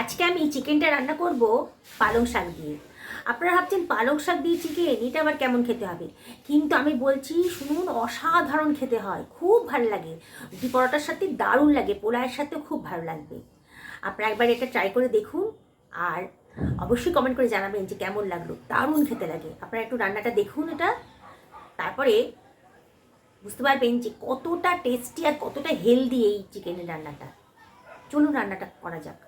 আজকে আমি চিকেনটা রান্না করব পালং শাক দিয়ে। আপনারা ভাবছেন পালং শাক দিয়ে চিকেন, এটা আবার কেমন খেতে হবে? কিন্তু আমি বলছি, শুনুন, অসাধারণ খেতে হয়, খুব ভালো লাগে। রুটি পরোটার সাথে দারুণ লাগে পোলায়ের সাথেও খুব ভালো লাগবে। আপনারা একবার এটা ট্রাই করে দেখুন, আর অবশ্যই কমেন্ট করে জানাবেন যে কেমন লাগল, দারুণ খেতে লাগে। আপনারা একটু রান্নাটা দেখুন এটা। তারপরে বুঝতে পারবেন যে কতটা টেস্টি আর কতটা হেলদি এই চিকেনের রান্নাটা। চলুন রান্নাটা করা যাক।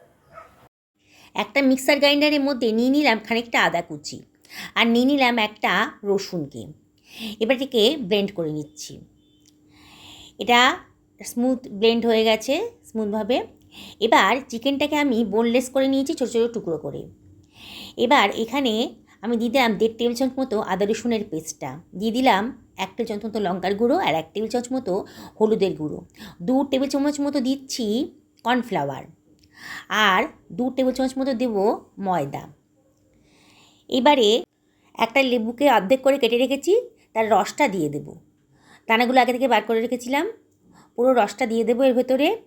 একটা মিক্সার গ্রাইন্ডারের মধ্যে নিয়ে নিলাম খানিকটা আদা কুচি আর নিয়ে নিলাম একটা রসুনকে এবার এটাকে ব্লেন্ড করে নিচ্ছি। এটা স্মুথ ব্লেন্ড হয়ে গেছে স্মুথভাবে এবার চিকেনটাকে আমি বোনলেস করে নিয়েছি ছোটো ছোটো টুকরো করে। এবার এখানে আমি দিয়ে দিলাম দেড় টেবিল চামচ মতো আদা রসুনের পেস্টটা। দিয়ে দিলাম এক টেবিল চামচ মতো লঙ্কার গুঁড়ো আর এক টেবিল চামচ মতো হলুদের গুঁড়ো। দু টেবিল চামচ মতো দিচ্ছি কর্নফ্লাওয়ার আর দু টেবিল চামচ মতো দেবো ময়দা। এবারে একটা লেবুকে অর্ধেক করে কেটে রেখেছি, তার রসটা দিয়ে দেবো। দানাগুলো আগে থেকে বার করে রেখেছিলাম, পুরো রসটা দিয়ে দেবো এর ভেতরে,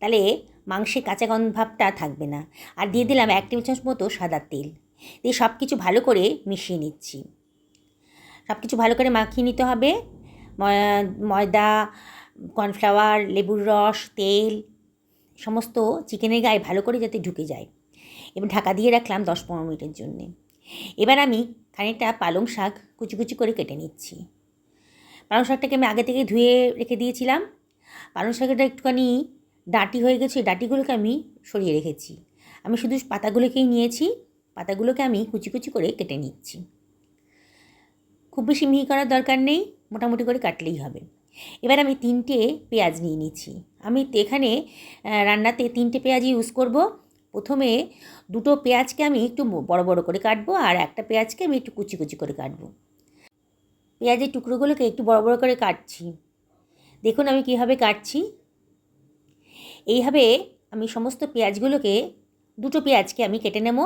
তাহলে মাংসের কাঁচা গন্ধ ভাবটা থাকবে না। আর দিয়ে দিলাম এক টেবিল চামচ মতো সাদা তেল। দিয়ে সব কিছু ভালো করে মিশিয়ে নিচ্ছি। সব কিছু ভালো করে মাখিয়ে নিতে হবে। ময়- ময়দা, কর্নফ্লাওয়ার, লেবুর রস, তেল সমস্ত চিকেনের গায়ে ভালো করে যাতে ঢুকে যায়। এবার ঢাকা দিয়ে রাখলাম দশ পনেরো মিনিটের জন্যে। এবার আমি খানিকটা পালং শাক কুচি কুচি করে কেটে নিচ্ছি। পালং শাকটাকে আমি আগে থেকে ধুয়ে রেখে দিয়েছিলাম। পালং শাকটা একটুখানি ডাঁটি হয়ে গেছে ডাঁটিগুলোকে আমি সরিয়ে রেখেছি। আমি শুধু পাতাগুলোকেই নিয়েছি, পাতাগুলোকে আমি কুচি কুচি করে কেটে নিচ্ছি। খুব বেশি মিহি করার দরকার নেই, মোটামুটি করে কাটলেই হবে। এবার আমি তিনটে পেঁয়াজ নিয়ে নিচ্ছি। আমি এখানে রান্নাতে তিনটে পেঁয়াজ ইউজ করব। প্রথমে দুটো পেঁয়াজকে আমি একটু বড় বড় করে কাটবো আর একটা পেঁয়াজকে আমি একটু কুচি কুচি করে কাটবো। পেঁয়াজের টুকরোগুলোকে একটু বড় বড় করে কাটছি। দেখুন আমি কীভাবে কাটছি। এইভাবে আমি সমস্ত পেঁয়াজগুলোকে, দুটো পেঁয়াজকে আমি কেটে নেব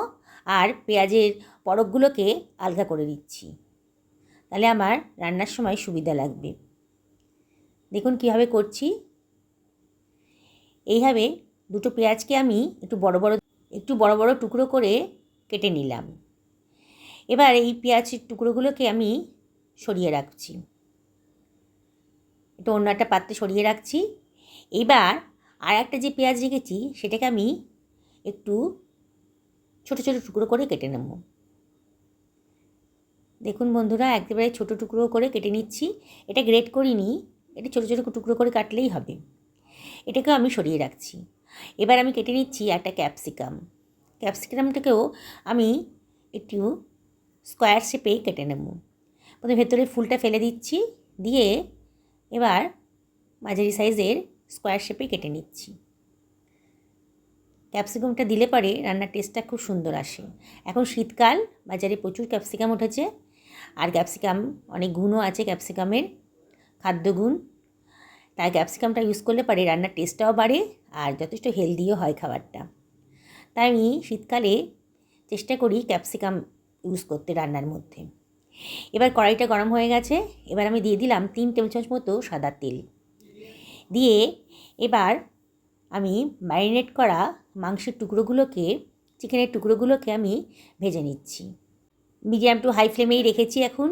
আর পেঁয়াজের পরকগুলোকে আলগা করে দিচ্ছি তাহলে আমার রান্নার সময় সুবিধা লাগবে। দেখুন কীভাবে করছি। এইভাবে দুটো পেঁয়াজকে আমি একটু বড় বড়, একটু বড় বড় টুকরো করে কেটে নিলাম। এবার এই পেঁয়াজের টুকরোগুলোকে আমি সরিয়ে রাখছি। একটু অন্য একটা পাত্রে সরিয়ে রাখছি। এবার আর একটা যে পেঁয়াজ রেখেছি, সেটাকে আমি একটু ছোট ছোট টুকরো করে কেটে নেব। দেখুন বন্ধুরা, একেবারে ছোট টুকরো করে কেটে নিচ্ছি। এটা গ্রেট করিনি। এটা ছোটো ছোটো টুকরো করে কাটলেই হবে। এটাকেও আমি সরিয়ে রাখছি। এবার আমি কেটে নিচ্ছি একটা ক্যাপসিকাম। ক্যাপসিকামটাকেও আমি একটু স্কোয়ার শেপে কেটে নেব। প্রথমে ভেতরে ফুলটা ফেলে দিচ্ছি, দিয়ে এবার মাঝারি সাইজের স্কোয়ার শেপে কেটে নিচ্ছি। ক্যাপসিকামটা দিলে পরে রান্নার টেস্টটা খুব সুন্দর আসে। এখন শীতকাল, বাজারে প্রচুর ক্যাপসিকাম উঠেছে। আর ক্যাপসিকাম, অনেক গুণও আছে ক্যাপসিকামের। খাদ্যগুণ তাই ক্যাপসিকামটা ইউজ করলে পরে রান্নার টেস্টটাও বাড়ে আর যথেষ্ট হেলদিও হয় খাবারটা। তাই আমি শীতকালে চেষ্টা করি ক্যাপসিকাম ইউজ করতে রান্নার মধ্যে। এবার কড়াইটা গরম হয়ে গেছে, এবার আমি দিয়ে দিলাম তিন টেবিল চামচ মতো সাদা তেল। দিয়ে এবার আমি ম্যারিনেট করা মাংসের টুকরোগুলোকে চিকেনের টুকরোগুলোকে আমি ভেজে নিচ্ছি। মিডিয়াম টু হাই ফ্লেমেই রেখেছি এখন।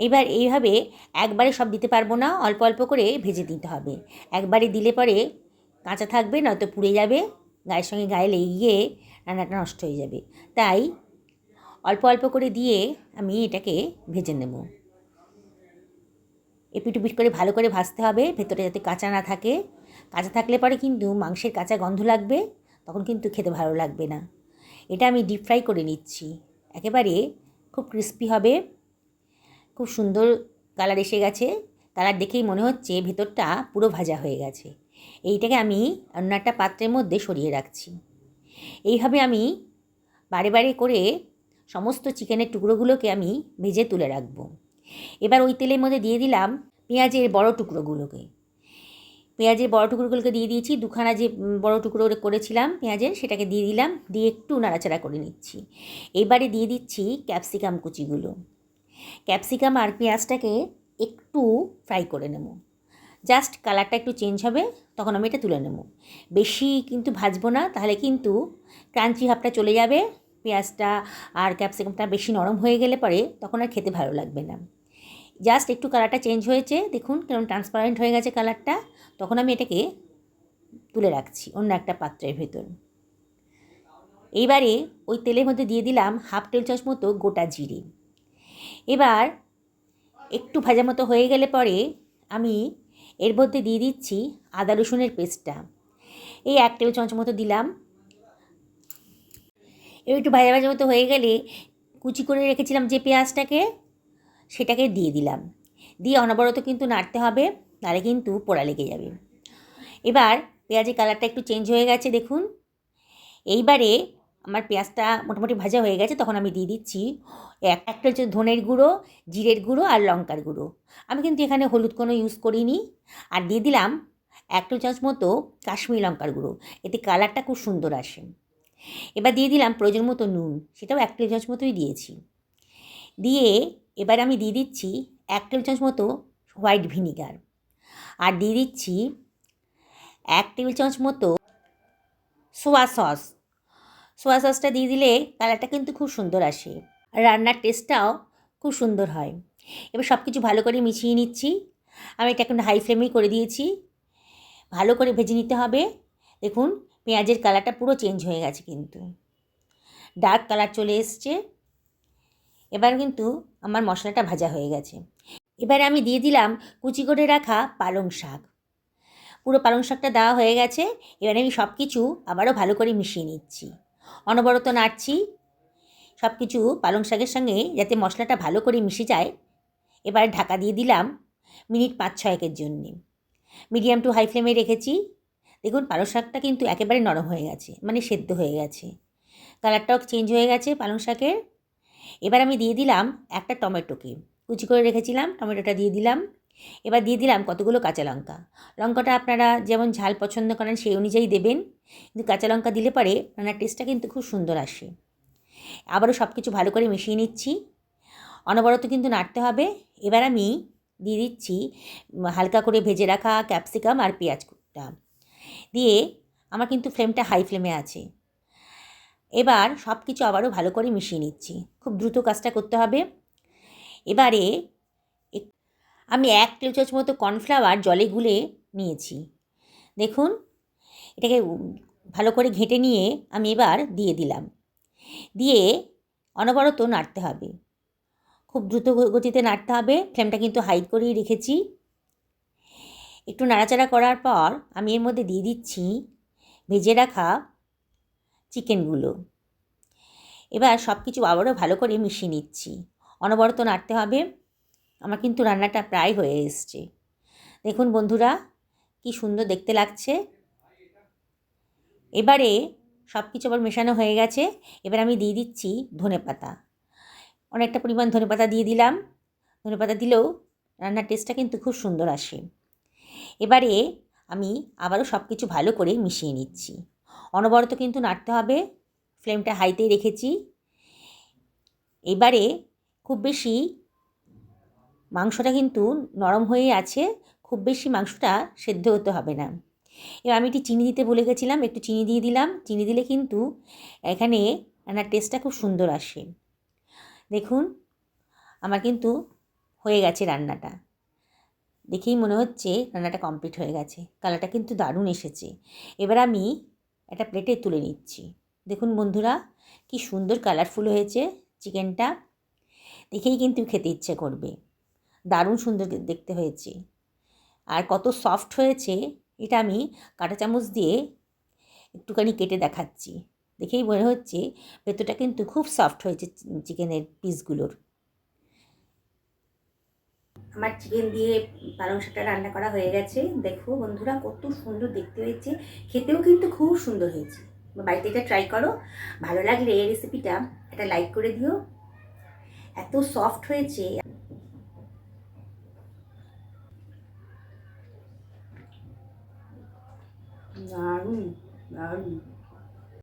এবার এইভাবে একবারে সব দিতে পারব না, অল্প অল্প করে ভেজে দিতে হবে। একবারে দিলে পরে কাঁচা থাকবে, নয়তো পুড়ে যাবে, গায়ের সঙ্গে গায়ে লেগে গিয়ে রান্নাটা নষ্ট হয়ে যাবে। তাই অল্প অল্প করে দিয়ে আমি এটাকে ভেজে নেব। এপিটুপিট করে ভালো করে ভাজতে হবে, ভেতরে যাতে কাঁচা না থাকে। কাঁচা থাকলে পরে কিন্তু মাংসের কাঁচা গন্ধ লাগবে, তখন কিন্তু খেতে ভালো লাগবে না। এটা আমি ডিপ ফ্রাই করে নিচ্ছি। একেবারে খুব ক্রিস্পি হবে। খুব সুন্দর কালার এসে গেছে। কালার দেখেই মনে হচ্ছে ভেতরটা পুরো ভাজা হয়ে গেছে। এইটাকে আমি অন্য একটা পাত্রের মধ্যে সরিয়ে রাখছি। এইভাবে আমি বারে বারে করে সমস্ত চিকেনের টুকরোগুলোকে আমি ভেজে তুলে রাখব। এবার ওই তেলের মধ্যে দিয়ে দিলাম পেঁয়াজের বড় টুকরোগুলোকে। পেঁয়াজের বড় টুকরোগুলোকে দিয়ে দিয়েছি, দুখানা যে বড় টুকরো করেছিলাম পেঁয়াজের সেটাকে দিয়ে দিলাম, দিয়ে একটু নাড়াচাড়া করে নিচ্ছি। এবারে দিয়ে দিচ্ছি ক্যাপসিকাম কুচিগুলো। ক্যাপসিকাম আর পেঁয়াজটাকে একটু ফ্রাই করে নেব। জাস্ট কালারটা একটু চেঞ্জ হবে, তখন আমি এটা তুলে নেব। বেশি কিন্তু ভাজবো না, তাহলে কিন্তু ক্রাঞ্চি ভাবটা চলে যাবে, পেঁয়াজটা আর ক্যাপসিকামটা বেশি নরম হয়ে গেলে পরে তখন আর খেতে ভালো লাগবে না। জাস্ট একটু কালারটা চেঞ্জ হয়েছে, দেখুন কেমন ট্রান্সপারেন্ট হয়ে গেছে কালারটা, তখন আমি এটাকে তুলে রাখছি অন্য একটা পাত্রের ভেতর। এইবারে ওই তেলের মধ্যে দিয়ে দিলাম হাফ টেবিল চামচ মতো গোটা জিরে। এবার একটু ভাজা মতো হয়ে গেলে পরে আমি এর মধ্যে দিয়ে দিচ্ছি আদা রসুনের পেস্টটা। এই এক টেবিল চামচ মতো দিলাম। এবার একটু ভাজা ভাজা মতো হয়ে গেলে কুচি করে রেখেছিলাম যে পেঁয়াজটাকে, সেটাকে দিয়ে দিলাম। দিয়ে অনবরত কিন্তু নাড়তে হবে নাহলে কিন্তু পোড়া লেগে যাবে। এবার পেঁয়াজের কালারটা একটু চেঞ্জ হয়ে গেছে, দেখুন। এইবারে আমার পেঁয়াজটা মোটামুটি ভাজা হয়ে গেছে, তখন আমি দিয়ে দিচ্ছি এক, একটা হচ্ছে ধনের গুঁড়ো, জিরের গুঁড়ো আর লঙ্কার গুঁড়ো। আমি কিন্তু এখানে হলুদ কোনো ইউজ করিনি। আর দিয়ে দিলাম এক টেবিল চামচ মতো কাশ্মীরি লঙ্কার গুঁড়ো, এতে কালারটা খুব সুন্দর আসে। এবার দিয়ে দিলাম প্রয়োজন মতো নুন, সেটাও এক টেবিল চামচ মতোই দিয়েছি। দিয়ে এবার আমি দিয়ে দিচ্ছি এক টেবিল চামচ মতো হোয়াইট ভিনিগার। আর দিয়ে দিচ্ছি এক টেবিল চামচ মতো সোয়া সস। সোয়া সসটা দিয়ে দিলে কালারটা কিন্তু খুব সুন্দর আসে। আর রান্নার টেস্টটাও খুব সুন্দর হয়। এবার সব কিছু ভালো করে মিশিয়ে নিচ্ছি। আমি এটা এখন হাই ফ্লেমেই করে দিয়েছি। ভালো করে ভেজে নিতে হবে। দেখুন, পেঁয়াজের কালারটা পুরো চেঞ্জ হয়ে গেছে কিন্তু। ডার্ক কালার চলে এসছে। এবার কিন্তু আমার মশলাটা ভাজা হয়ে গেছে। এবারে আমি দিয়ে দিলাম কুচি করে রাখা পালং শাক। পুরো পালং শাকটা দেওয়া হয়ে গেছে। এবারে আমি সব কিছু আবারও ভালো করে মিশিয়ে নিচ্ছি। অনবরত নাড়ছি। সব কিছু পালং শাকের সঙ্গে যাতে মশলাটা ভালো করে মিশে যায়, এবার ঢাকা দিয়ে দিলাম মিনিট পাঁচ ছয়েকের জন্যে। মিডিয়াম টু হাই ফ্লেমে রেখেছি। দেখুন, পালং শাকটা কিন্তু একেবারে নরম হয়ে গেছে মানে সেদ্ধ হয়ে গেছে। কালারটাও চেঞ্জ হয়ে গেছে পালং শাকের। এবার আমি দিয়ে দিলাম একটা টমেটোকে। কুচি করে রেখেছিলাম, টমেটোটা দিয়ে দিলাম। এবার দিয়ে দিলাম কতগুলো কাঁচা লঙ্কা। লঙ্কাটা আপনারা যেমন ঝাল পছন্দ করেন, সেই অনুযায়ী দেবেন। কিন্তু কাঁচা লঙ্কা দিলে পরে রান্নার টেস্টটা কিন্তু খুব সুন্দর আসে। আবারও সব কিছু ভালো করে মিশিয়ে নিচ্ছি। অনবরত কিন্তু নাড়তে হবে। এবার আমি দিয়ে দিচ্ছি হালকা করে ভেজে রাখা ক্যাপসিকাম আর পেঁয়াজটা দিয়ে আমার কিন্তু ফ্লেমটা হাই ফ্লেমে আছে। এবার সব কিছু আবারও ভালো করে মিশিয়ে নিচ্ছি। খুব দ্রুত কাজটা করতে হবে। এবারে আমি এক টেবিল চামচ মতো কর্নফ্লাওয়ার জলে গুলে নিয়েছি। দেখুন এটাকে ভালো করে ঘেঁটে নিয়ে আমি এবার দিয়ে দিলাম। দিয়ে অনবরত নাড়তে হবে। খুব দ্রুত গতিতে নাড়তে হবে। ফ্লেমটা কিন্তু হাই করেই রেখেছি। একটু নাড়াচাড়া করার পর আমি এর মধ্যে দিয়ে দিচ্ছি ভেজে রাখা চিকেনগুলো। এবার সব কিছু আবারও ভালো করে মিশিয়ে নিচ্ছি। অনবরত নাড়তে হবে। আমার কিন্তু রান্নাটা প্রায় হয়ে এসছে। দেখুন বন্ধুরা, কি সুন্দর দেখতে লাগছে। এবারে সব কিছু আবার মেশানো হয়ে গেছে। এবার আমি দিয়ে দিচ্ছি ধনে পাতা। অনেকটা পরিমাণ ধনে পাতা দিয়ে দিলাম। ধনে পাতা দিলেও রান্নার টেস্টটা কিন্তু খুব সুন্দর আসে। এবারে আমি আবারও সব কিছু ভালো করে মিশিয়ে নিচ্ছি। অনবরত কিন্তু নাড়তে হবে। ফ্লেমটা হাইতেই রেখেছি। এবারে খুব বেশি মাংসটা কিন্তু নরম হয়ে আছে। খুব বেশি মাংসটা সেদ্ধ হতে হবে না। এবার আমি একটু চিনি দিতে বলে গেছিলাম, একটু চিনি দিয়ে দিলাম। চিনি দিলে কিন্তু এখানে রান্নার টেস্টটা খুব সুন্দর আসে। দেখুন, আমার কিন্তু হয়ে গেছে রান্নাটা। দেখেই মনে হচ্ছে রান্নাটা কমপ্লিট হয়ে গেছে। কালারটা কিন্তু দারুণ এসেছে। এবার আমি একটা প্লেটে তুলে নিচ্ছি। দেখুন বন্ধুরা, কি সুন্দর কালারফুল হয়েছে চিকেনটা দেখেই কিন্তু খেতে ইচ্ছে করবে। দারুণ সুন্দর দেখতে হয়েছে। আর কত সফট হয়েছে এটা আমি কাঁটা চামচ দিয়ে একটুখানি কেটে দেখাচ্ছি। দেখেই মনে হচ্ছে ভেতরটা কিন্তু খুব সফট হয়েছে চিকেনের পিসগুলোর আমার চিকেন দিয়ে পালং শাকটা রান্না করা হয়ে গেছে। দেখো বন্ধুরা, কত সুন্দর দেখতে হয়েছে। খেতেও কিন্তু খুব সুন্দর হয়েছে। বাড়িতে এটা ট্রাই করো। ভালো লাগলে এই রেসিপিটা একটা লাইক করে দিও। এত সফট হয়েছে। দারুণ দারুণ